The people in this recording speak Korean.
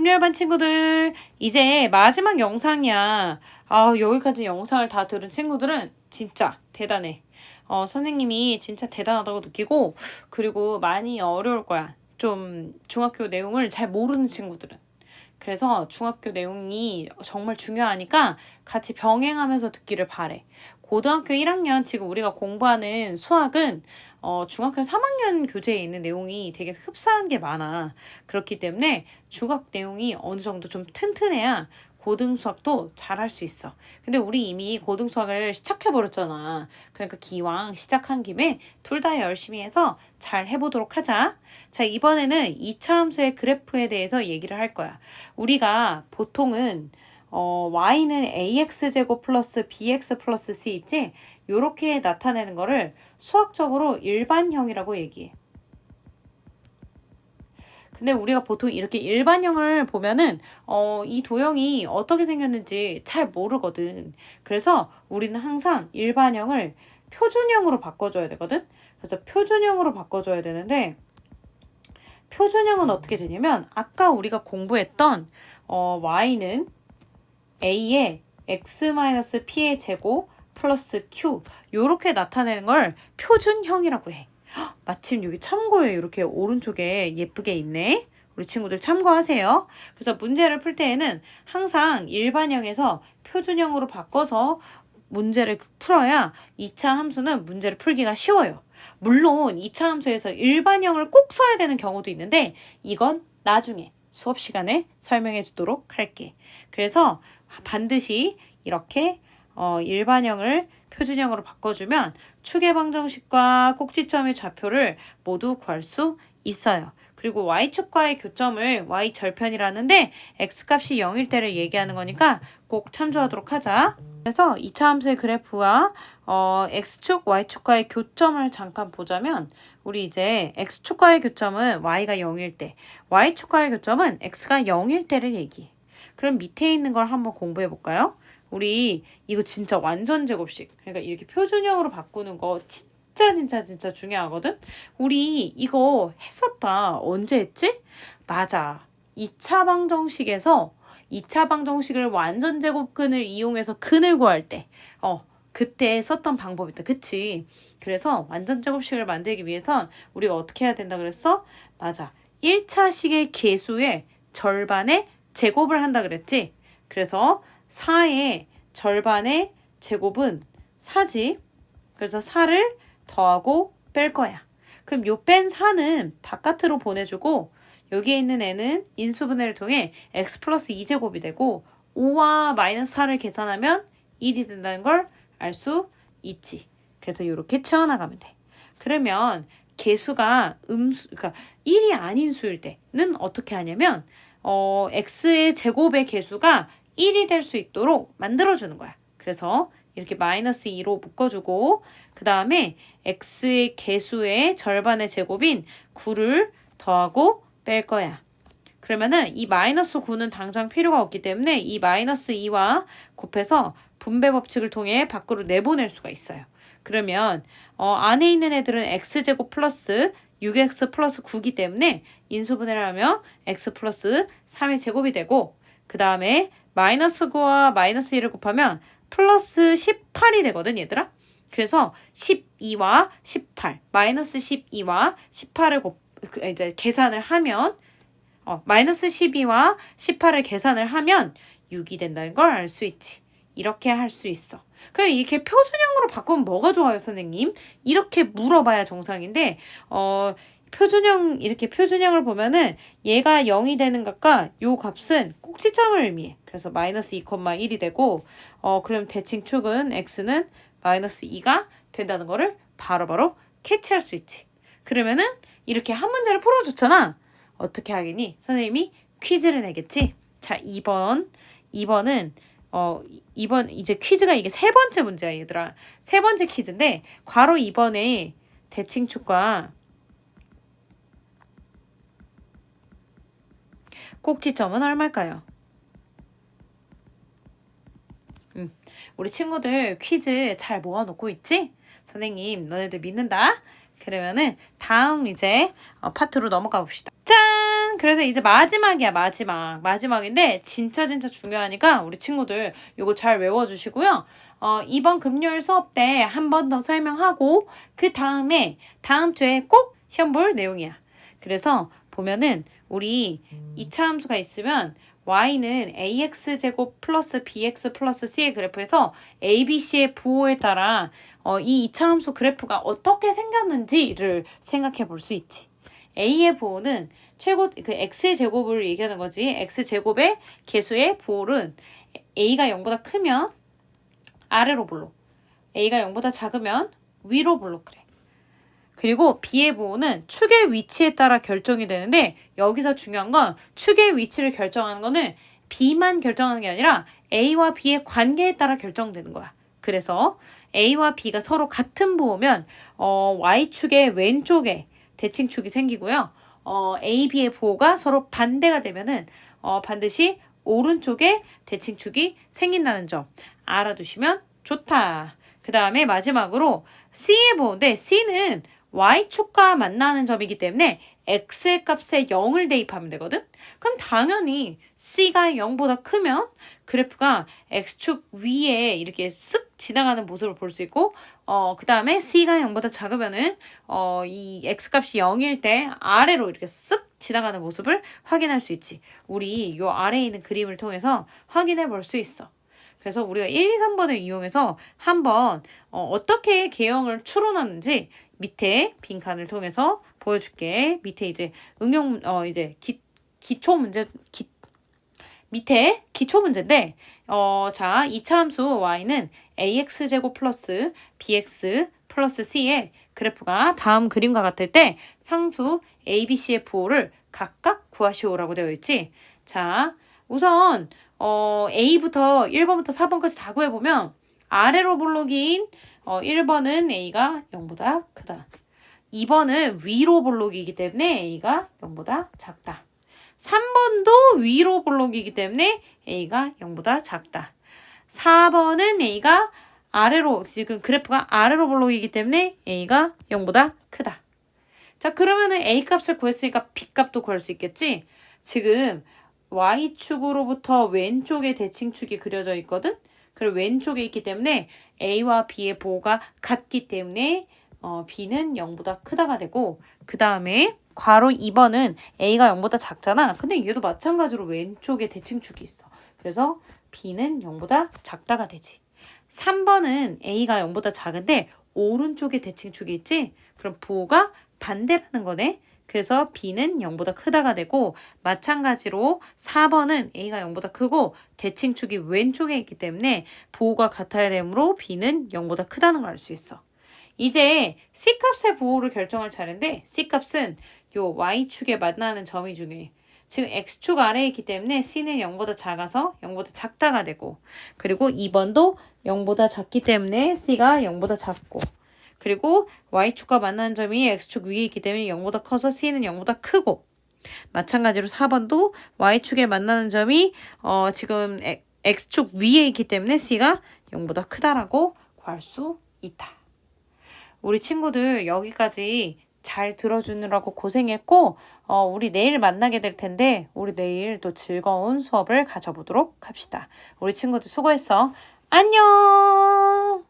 금요일반 친구들 이제 마지막 영상이야. 아 여기까지 영상을 다 들은 친구들은 진짜 대단해. 어 선생님이 진짜 대단하다고 느끼고 그리고 많이 어려울 거야. 좀 중학교 내용을 잘 모르는 친구들은. 그래서 중학교 내용이 정말 중요하니까 같이 병행하면서 듣기를 바래. 고등학교 1학년 지금 우리가 공부하는 수학은 어, 중학교 3학년 교재에 있는 내용이 되게 흡사한 게 많아. 그렇기 때문에 중학 내용이 어느 정도 좀 튼튼해야 고등 수학도 잘할 수 있어. 근데 우리 이미 고등 수학을 시작해 버렸잖아. 그러니까 기왕 시작한 김에 둘 다 열심히 해서 잘 해보도록 하자. 자, 이번에는 2차 함수의 그래프에 대해서 얘기를 할 거야. 우리가 보통은 어, y는 ax제곱 플러스 bx 플러스 c 있지? 요렇게 나타내는 거를 수학적으로 일반형이라고 얘기해. 근데 우리가 보통 이렇게 일반형을 보면은 어, 이 도형이 어떻게 생겼는지 잘 모르거든. 그래서 우리는 항상 일반형을 표준형으로 바꿔줘야 되거든. 그래서 표준형으로 바꿔줘야 되는데 표준형은 어떻게 되냐면 아까 우리가 공부했던 어, y는 a의 x-p의 제곱 플러스 q 요렇게 나타내는 걸 표준형이라고 해. 헉, 마침 여기 참고에 이렇게 오른쪽에 예쁘게 있네. 우리 친구들 참고하세요. 그래서 문제를 풀 때에는 항상 일반형에서 표준형으로 바꿔서 문제를 풀어야 2차 함수는 문제를 풀기가 쉬워요. 물론 2차 함수에서 일반형을 꼭 써야 되는 경우도 있는데 이건 나중에 수업 시간에 설명해 주도록 할게. 그래서 반드시 이렇게 어, 일반형을 표준형으로 바꿔주면 추계방정식과 꼭지점의 좌표를 모두 구할 수 있어요. 그리고 y축과의 교점을 y절편이라는데 x값이 0일 때를 얘기하는 거니까 꼭 참조하도록 하자. 그래서 2차 함수의 그래프와 어, x축, y축과의 교점을 잠깐 보자면 우리 이제 x축과의 교점은 y가 0일 때, y축과의 교점은 x가 0일 때를 얘기해. 그럼 밑에 있는 걸 한번 공부해 볼까요? 우리 이거 진짜 완전 제곱식. 그러니까 이렇게 표준형으로 바꾸는 거 진짜 진짜 진짜 중요하거든. 우리 이거 했었다. 언제 했지? 맞아. 2차 방정식에서 2차 방정식을 완전 제곱근을 이용해서 근을 구할 때. 어, 그때 썼던 방법이다. 그치? 그래서 완전 제곱식을 만들기 위해선 우리가 어떻게 해야 된다 그랬어? 맞아. 1차 식의 개수의 절반의 제곱을 한다 그랬지? 그래서 4의 절반의 제곱은 4지. 그래서 4를 더하고 뺄 거야. 그럼 요 뺀 4는 바깥으로 보내주고 여기에 있는 애는 인수분해를 통해 x 플러스 2제곱이 되고 5와 마이너스 4를 계산하면 1이 된다는 걸 알 수 있지. 그래서 이렇게 채워나가면 돼. 그러면 개수가 음수, 그러니까 1이 아닌 수일 때는 어떻게 하냐면 어, x의 제곱의 개수가 1이 될 수 있도록 만들어주는 거야. 그래서 이렇게 마이너스 2로 묶어주고 그 다음에 x의 개수의 절반의 제곱인 9를 더하고 뺄 거야. 그러면은 이 마이너스 9는 당장 필요가 없기 때문에 이 마이너스 2와 곱해서 분배 법칙을 통해 밖으로 내보낼 수가 있어요. 그러면 어, 안에 있는 애들은 x제곱 플러스 6x 플러스 9기 때문에 인수분해를 하면 x 플러스 3의 제곱이 되고 그 다음에 마이너스 9와 마이너스 1을 곱하면 플러스 18이 되거든 얘들아. 그래서 12와 18 마이너스 12와 18을 곱 그, 이제 계산을 하면 어, 마이너스 12와 18을 계산을 하면 6이 된다는 걸 알 수 있지. 이렇게 할 수 있어. 그럼 이렇게 표준형으로 바꾸면 뭐가 좋아요, 선생님? 이렇게 물어봐야 정상인데, 어, 표준형, 이렇게 표준형을 보면은 얘가 0이 되는 값과 요 값은 꼭지점을 의미해. 그래서 마이너스 2,1이 되고, 어, 그럼 대칭 축은 x는 마이너스 2가 된다는 거를 바로바로 캐치할 수 있지. 그러면은 이렇게 한 문제를 풀어줬잖아. 어떻게 하겠니? 선생님이 퀴즈를 내겠지? 자, 2번. 2번은 어, 이번 이제 퀴즈가 이게 세 번째 문제야, 얘들아. 세 번째 퀴즈인데 괄호 2번에 대칭축과 꼭지점은 얼마일까요? 음, 우리 친구들 퀴즈 잘 모아놓고 있지? 선생님, 너네들 믿는다? 그러면은 다음 이제 어, 파트로 넘어가 봅시다. 짠! 짠! 그래서 이제 마지막이야, 마지막. 마지막인데, 진짜 진짜 중요하니까 우리 친구들 이거 잘 외워주시고요. 어, 이번 금요일 수업 때 한 번 더 설명하고, 그 다음에 다음 주에 꼭 시험 볼 내용이야. 그래서 보면은 우리 이차 함수가 있으면 y는 ax제곱 플러스 bx 플러스 c의 그래프에서 abc의 부호에 따라 어, 이 이차 함수 그래프가 어떻게 생겼는지를 생각해 볼 수 있지. a의 부호는 최고 그 x의 제곱을 얘기하는 거지. x 제곱의 개수의 부호는 a가 0보다 크면 아래로 볼록, a가 0보다 작으면 위로 볼록 그래. 그리고 B의 부호는 축의 위치에 따라 결정이 되는데 여기서 중요한 건 축의 위치를 결정하는 거는 B만 결정하는 게 아니라 A와 B의 관계에 따라 결정되는 거야. 그래서 A와 B가 서로 같은 부호면 어, Y축의 왼쪽에 대칭축이 생기고요. 어, A, B의 부호가 서로 반대가 되면은 어, 반드시 오른쪽에 대칭축이 생긴다는 점 알아두시면 좋다. 그 다음에 마지막으로 C의 부호인데 C는 y축과 만나는 점이기 때문에 x의 값에 0을 대입하면 되거든? 그럼 당연히 c가 0보다 크면 그래프가 x축 위에 이렇게 쓱 지나가는 모습을 볼 수 있고 어, 그 다음에 c가 0보다 작으면은 어, 이 x값이 0일 때 아래로 이렇게 쓱 지나가는 모습을 확인할 수 있지. 우리 요 아래에 있는 그림을 통해서 확인해 볼 수 있어. 그래서 우리가 1, 2, 3번을 이용해서 한번 어, 어떻게 개형을 추론하는지 밑에 빈칸을 통해서 보여줄게. 밑에 이제 응용 어 이제 기, 기초 문제 기, 밑에 기초 문제인데 어 자 2차 함수 y는 ax 제곱 플러스 bx 플러스 c의 그래프가 다음 그림과 같을 때 상수 abc의 부호를 각각 구하시오라고 되어 있지. 자, 우선 어 a부터 1번부터 4번까지 다 구해 보면 아래로 볼록인 어 1번은 a가 0보다 크다. 2번은 위로 볼록이기 때문에 a가 0보다 작다. 3번도 위로 볼록이기 때문에 a가 0보다 작다. 4번은 a가 아래로 지금 그래프가 아래로 볼록이기 때문에 a가 0보다 크다. 자, 그러면은 a 값을 구했으니까 b 값도 구할 수 있겠지? 지금 y축으로부터 왼쪽에 대칭축이 그려져 있거든? 그리고 왼쪽에 있기 때문에 a와 b의 보호가 같기 때문에 어, b는 0보다 크다가 되고 그 다음에 괄호 2번은 a가 0보다 작잖아. 근데 얘도 마찬가지로 왼쪽에 대칭축이 있어. 그래서 b는 0보다 작다가 되지. 3번은 a가 0보다 작은데 오른쪽에 대칭축이 있지? 그럼 부호가 반대라는 거네. 그래서 b는 0보다 크다가 되고 마찬가지로 4번은 a가 0보다 크고 대칭축이 왼쪽에 있기 때문에 부호가 같아야 되므로 b는 0보다 크다는 걸 알 수 있어. 이제 C값의 부호를 결정할 차례인데 C값은 요 Y축에 만나는 점이 중요해. 지금 X축 아래에 있기 때문에 C는 0보다 작아서 0보다 작다가 되고 그리고 2번도 0보다 작기 때문에 C가 0보다 작고 그리고 Y축과 만나는 점이 X축 위에 있기 때문에 0보다 커서 C는 0보다 크고 마찬가지로 4번도 Y축에 만나는 점이 어 지금 X축 위에 있기 때문에 C가 0보다 크다라고 구할 수 있다. 우리 친구들 여기까지 잘 들어주느라고 고생했고, 어, 우리 내일 만나게 될 텐데, 우리 내일 또 즐거운 수업을 가져보도록 합시다. 우리 친구들 수고했어. 안녕!